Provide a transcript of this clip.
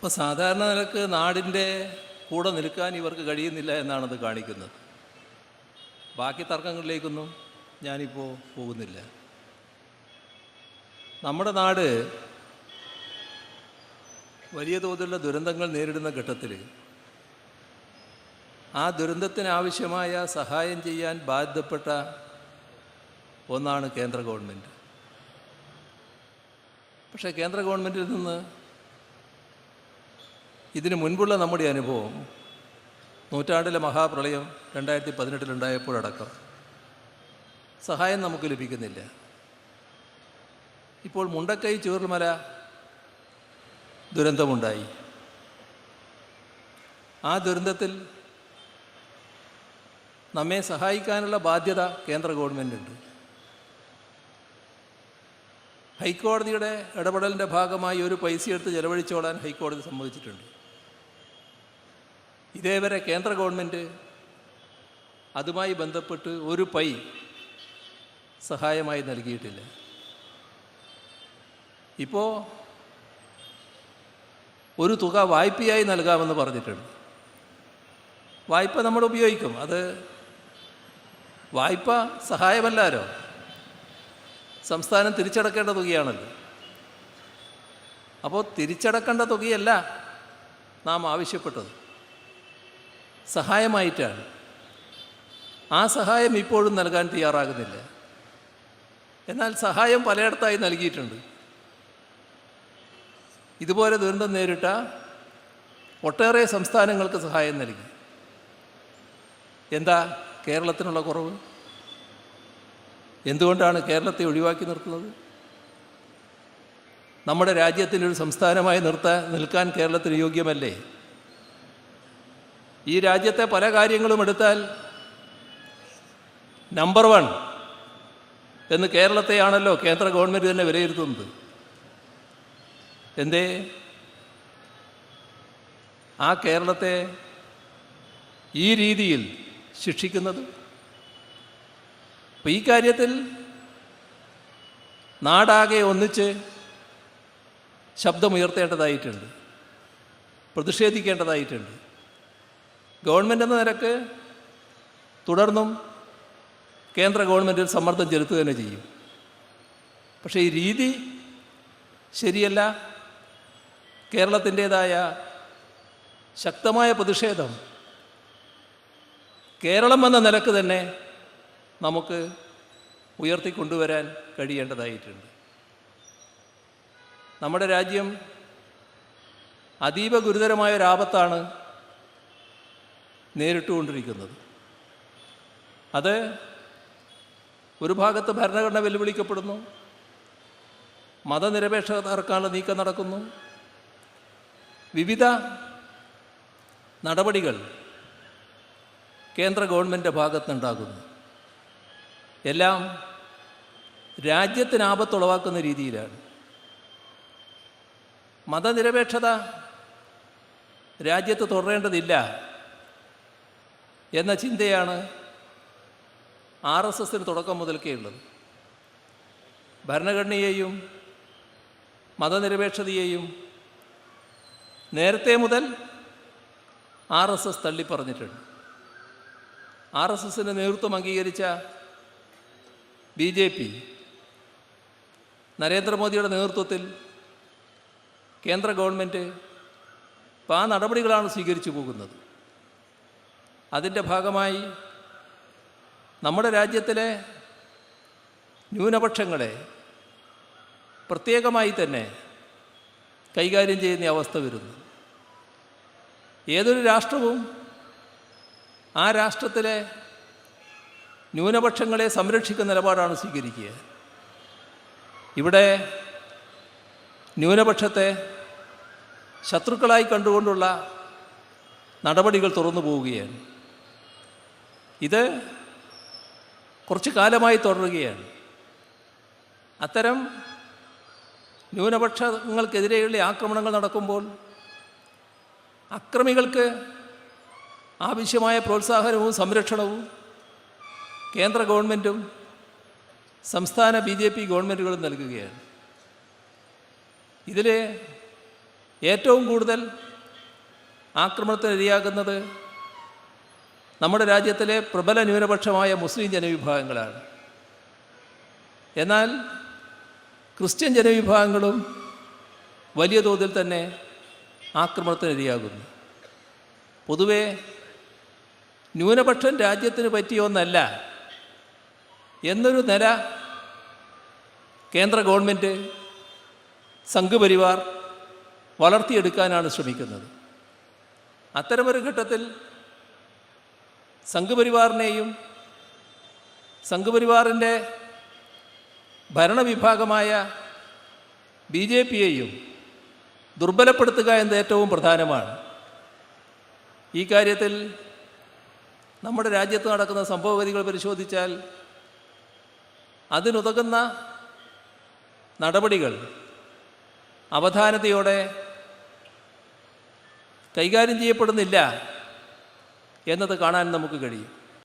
അപ്പോൾ സാധാരണ നിലയ്ക്ക് നാടിന്റെ കൂടെ നിൽക്കാൻ ഇവർക്ക് കഴിയുന്നില്ല എന്നാണത് കാണിക്കുന്നത്. ബാക്കി തർക്കങ്ങളിലേക്കൊന്നും ഞാനിപ്പോൾ പോകുന്നില്ല. നമ്മുടെ നാട് വലിയ തോതിലുള്ള ദുരന്തങ്ങൾ നേരിടുന്ന ഘട്ടത്തിൽ ആ ദുരന്തത്തിനാവശ്യമായ സഹായം ചെയ്യാൻ ബാധ്യപ്പെട്ട ഒന്നാണ് കേന്ദ്ര ഗവൺമെന്റ് പക്ഷേ കേന്ദ്ര ഗവൺമെന്റിൽ നിന്ന് ഇതിനു മുൻപുള്ള നമ്മുടെ അനുഭവം നൂറ്റാണ്ടിലെ മഹാപ്രളയം രണ്ടായിരത്തി പതിനെട്ടിലുണ്ടായപ്പോഴടക്കം സഹായം നമുക്ക് ലഭിക്കുന്നില്ല. ഇപ്പോൾ മുണ്ടക്കൈ ചൂർമല ദുരന്തമുണ്ടായി. ആ ദുരന്തത്തിൽ നമ്മെ സഹായിക്കാനുള്ള ബാധ്യത കേന്ദ്ര ഗവൺമെന്റുണ്ട് ഹൈക്കോടതിയുടെ ഇടപെടലിന്റെ ഭാഗമായി ഒരു പൈസ എടുത്ത് ചെലവഴിച്ചോളാൻ ഹൈക്കോടതി സമ്മതിച്ചിട്ടുണ്ട്. ഇതേവരെ കേന്ദ്ര ഗവൺമെന്റ് അതുമായി ബന്ധപ്പെട്ട് ഒരു പൈ സഹായമായി നൽകിയിട്ടില്ല. ഇപ്പോൾ ഒരു തുക വായ്പയായി നൽകാമെന്ന് പറഞ്ഞിട്ടുണ്ട്. വായ്പ നമ്മൾ ഉപയോഗിക്കും. അത് വായ്പ സഹായമല്ലാരോ? സംസ്ഥാനം തിരിച്ചടക്കേണ്ട തുകയാണല്ലോ. അപ്പോൾ തിരിച്ചടക്കേണ്ട തുകയല്ല നാം ആവശ്യപ്പെട്ടത്. സഹായമായിട്ടാണ്. ആ സഹായം ഇപ്പോഴും നൽകാൻ തയ്യാറാകുന്നില്ല. എന്നാൽ സഹായം പലയിടത്തായി നൽകിയിട്ടുണ്ട്. ഇതുപോലെ ദുരന്തം നേരിട്ട ഒട്ടേറെ സംസ്ഥാനങ്ങൾക്ക് സഹായം നൽകി. എന്താ കേരളത്തിനുള്ള കുറവ്? എന്തുകൊണ്ടാണ് കേരളത്തെ ഒഴിവാക്കി നിർത്തുന്നത്? നമ്മുടെ രാജ്യത്തിന്റെ ഒരു സംസ്ഥാനമായി നിർത്താൻ നിൽക്കാൻ കേരളത്തിന് യോഗ്യമല്ലേ? ഈ രാജ്യത്തെ പല കാര്യങ്ങളും എടുത്താൽ നമ്പർ വൺ എന്ന് കേരളത്തെയാണല്ലോ കേന്ദ്ര ഗവൺമെന്റ് തന്നെ വിലയിരുത്തുന്നത്. എന്തേ? ആ കേരളത്തെ ഈ രീതിയിൽ ശിക്ഷിക്കുന്നത്. അപ്പം ഈ കാര്യത്തിൽ നാടാകെ ഒന്നിച്ച് ശബ്ദമുയർത്തേണ്ടതായിട്ടുണ്ട്. പ്രതിഷേധിക്കേണ്ടതായിട്ടുണ്ട്. ഗവൺമെന്റ് എന്ന നിരക്ക് തുടർന്നും കേന്ദ്ര ഗവൺമെന്റിൽ സമ്മർദ്ദം ചെലുത്തുക തന്നെ ചെയ്യും. പക്ഷേ ഈ രീതി ശരിയല്ല. കേരളത്തിന്റേതായ ശക്തമായ പ്രതിഷേധം കേരളം എന്ന നിലയ്ക്ക് തന്നെ നമുക്ക് ഉയർത്തിക്കൊണ്ടുവരാൻ കഴിയേണ്ടതായിട്ടുണ്ട്. നമ്മുടെ രാജ്യം അതീവ ഗുരുതരമായ ഒരാപത്താണ് നേരിട്ടുകൊണ്ടിരിക്കുന്നത്. അത് ഒരു ഭാഗത്ത് ഭരണഘടന വെല്ലുവിളിക്കപ്പെടുന്നു. മതനിരപേക്ഷത തകർക്കാനുള്ള നീക്കം നടക്കുന്നു. വിവിധ നടപടികൾ കേന്ദ്ര ഗവൺമെന്റ് ഭാഗത്തുനിന്നുണ്ടാകുന്നു. എല്ലാം രാജ്യത്തിന് ആപത്തുളവാക്കുന്ന രീതിയിലാണ്. മതനിരപേക്ഷത രാജ്യത്ത് തുടരേണ്ടതില്ല. എന്ന ചിന്തയാണ് ആർ എസ് എസിന് തുടക്കം മുതൽക്കേ ഉള്ളത്. ഭരണഘടനയെയും മതനിരപേക്ഷതയെയും നേരത്തെ മുതൽ ആർ എസ് എസ് തള്ളിപ്പറഞ്ഞിട്ടുണ്ട്. ആർ എസ് എസിന്റെ നേതൃത്വം അംഗീകരിച്ച ബി ജെ പി നരേന്ദ്രമോദിയുടെ നേതൃത്വത്തിൽ കേന്ദ്ര ഗവൺമെന്റ് ഇപ്പോൾ ആ നടപടികളാണ് സ്വീകരിച്ചു പോകുന്നത്. അതിന്റെ ഭാഗമായി നമ്മുടെ രാജ്യത്തിലെ ന്യൂനപക്ഷങ്ങളെ പ്രത്യേകമായി തന്നെ കൈകാര്യം ചെയ്യുന്ന അവസ്ഥ വരുന്നു. ഏതൊരു രാഷ്ട്രവും ആ രാഷ്ട്രത്തിലെ ന്യൂനപക്ഷങ്ങളെ സംരക്ഷിക്കുന്ന നിലപാടാണ് സ്വീകരിക്കുക. ഇവിടെ ന്യൂനപക്ഷത്തെ ശത്രുക്കളായി കണ്ടുകൊണ്ടുള്ള നടപടികൾ തുറന്നു പോവുകയാണ്. ഇത് കുറച്ച് കാലമായി തുടരുകയാണ്. അത്തരം ന്യൂനപക്ഷങ്ങൾക്കെതിരെയുള്ള ആക്രമണങ്ങൾ നടക്കുമ്പോൾ അക്രമികൾക്ക് ആവശ്യമായ പ്രോത്സാഹനവും സംരക്ഷണവും കേന്ദ്ര ഗവൺമെന്റും സംസ്ഥാന ബി ജെ പി ഗവൺമെന്റുകളും നൽകുകയാണ്. ഇതിൽ ഏറ്റവും കൂടുതൽ ആക്രമണത്തിനിരയാകുന്നത് നമ്മുടെ രാജ്യത്തിലെ പ്രബല ന്യൂനപക്ഷമായ മുസ്ലിം ജനവിഭാഗങ്ങളാണ്. എന്നാൽ ക്രിസ്ത്യൻ ജനവിഭാഗങ്ങളും വലിയ തോതിൽ തന്നെ ആക്രമണത്തിനിരയാകുന്നു പൊതുവെ ന്യൂനപക്ഷം രാജ്യത്തിന് പറ്റിയൊന്നല്ല എന്നൊരു നില കേന്ദ്ര ഗവൺമെന്റ് സംഘപരിവാർ വളർത്തിയെടുക്കാനാണ് ശ്രമിക്കുന്നത്. അത്തരമൊരു ഘട്ടത്തിൽ സംഘപരിവാറിനെയും സംഘപരിവാറിന്റെ ഭരണവിഭാഗമായ ബി ജെ പിയെയും ദുർബലപ്പെടുത്തുക എന്നത് ഏറ്റവും പ്രധാനമാണ്. ഈ കാര്യത്തിൽ നമ്മുടെ രാജ്യത്ത് നടക്കുന്ന സംഭവഗതികൾ പരിശോധിച്ചാൽ അതിനുതകുന്ന നടപടികൾ അവധാനതയോടെ കൈകാര്യം ചെയ്യപ്പെടുന്നില്ല. എന്നത് കാണാൻ നമുക്ക് കഴിയും.